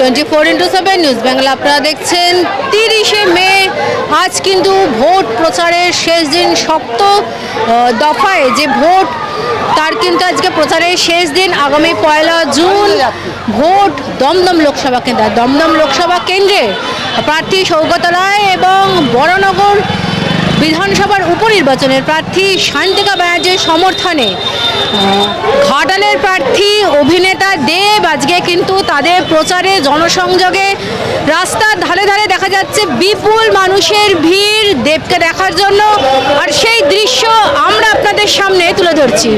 Twenty four into seven news Bangla আপনারা দেখছেন তিরিশে মে। আজ কিন্তু ভোট প্রচারের শেষ দিন আহ, দফায় যে ভোট তার কিন্তু আজকে প্রচারের শেষ দিন আগামী পয়লা জুন। ভোট দমদম লোকসভা কেন্দ্র দমদম লোকসভা কেন্দ্রে প্রার্থী সৌগত রায় এবং বড়নগর বিধানসভার উপনির্বাচনের প্রার্থী শান্তিকা ব্যানার্জির সমর্থনে। ঘাটালের প্রার্থী অভিনেতা দেব আজকে কিন্তু তাদের প্রচারে জনসংযোগে রাস্তার ধারে ধারে দেখা যাচ্ছে বিপুল মানুষের ভিড় দেবকে দেখার জন্য। আর সেই দৃশ্য আমরা আপনাদের সামনে তুলে ধরছি।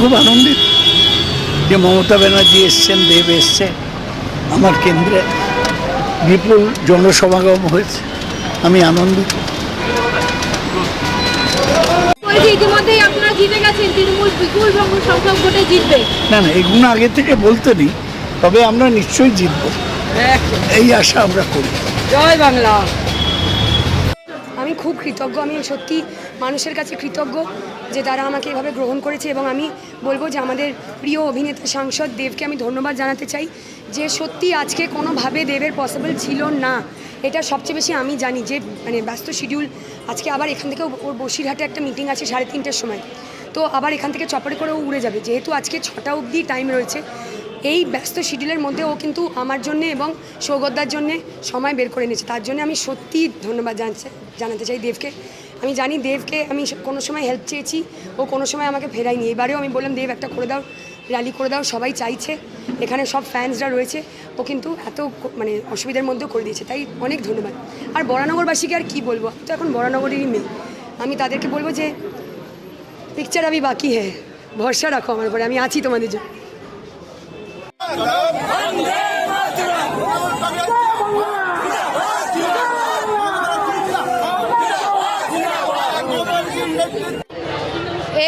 খুব আনন্দিত যে মমতা ব্যানার্জি এসছেন দেব এসছে আমার কেন্দ্রে বিপুল জনসমাগম হয়েছে। আমি আনন্দিত। না না এগুলো আগে থেকে বলতে নেই তবে আমরা নিশ্চয়ই জিতব। এই আশা আমরা করি। জয় বাংলা। আমি খুব কৃতজ্ঞ আমি সত্যি মানুষের কাছে কৃতজ্ঞ যে তারা আমাকে এভাবে গ্রহণ করেছে এবং আমি বলব যে আমাদের প্রিয় অভিনেতা, সাংসদ দেবকে আমি ধন্যবাদ জানাতে চাই যে সত্যি আজকে কোনোভাবে দেবের পসিবল ছিল না। এটা সবচেয়ে বেশি আমি জানি যে মানে ব্যস্ত শিডিউল আজকে আবার এখান থেকে ওর বসিরহাটে একটা মিটিং আছে সাড়ে তিনটের সময়। তো আবার এখান থেকে চপারে করে ও উড়ে যাবে। যেহেতু আজকে ছটা অবধি টাইম রয়েছে, এই ব্যস্ত শিডিউলের মধ্যে ও কিন্তু আমার জন্য এবং সৌগতদার জন্য সময় বের করে নিয়েছে। তার জন্য আমি সত্যি ধন্যবাদ জানাতে জানাতে চাই দেবকে। আমি জানি দেবকে আমি কোনো সময় হেল্প চেয়েছি, ও কোনো সময় আমাকে ফেরাইনি এবারেও আমি বললাম, দেব, একটা করে দাও র্যালি করে দাও, সবাই চাইছে। এখানে সব ফ্যান্সরা রয়েছে। ও কিন্তু এত মানে অসুবিধার মধ্যেও করে দিয়েছে। তাই অনেক ধন্যবাদ। আর বরানগরবাসীকে আর কি বলব? তো এখন বরানগরেরই মেয়ে। আমি তাদেরকে বলব যে পিকচার আমি বাকি হ্যাঁ ভরসা রাখো আমার উপরে। আমি আছি তোমাদের জন্য।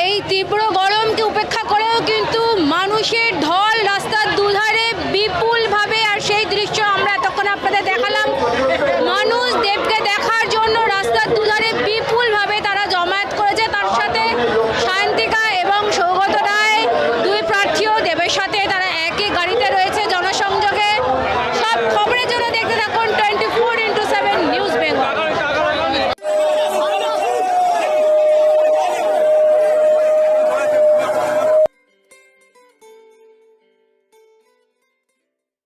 এই তীব্র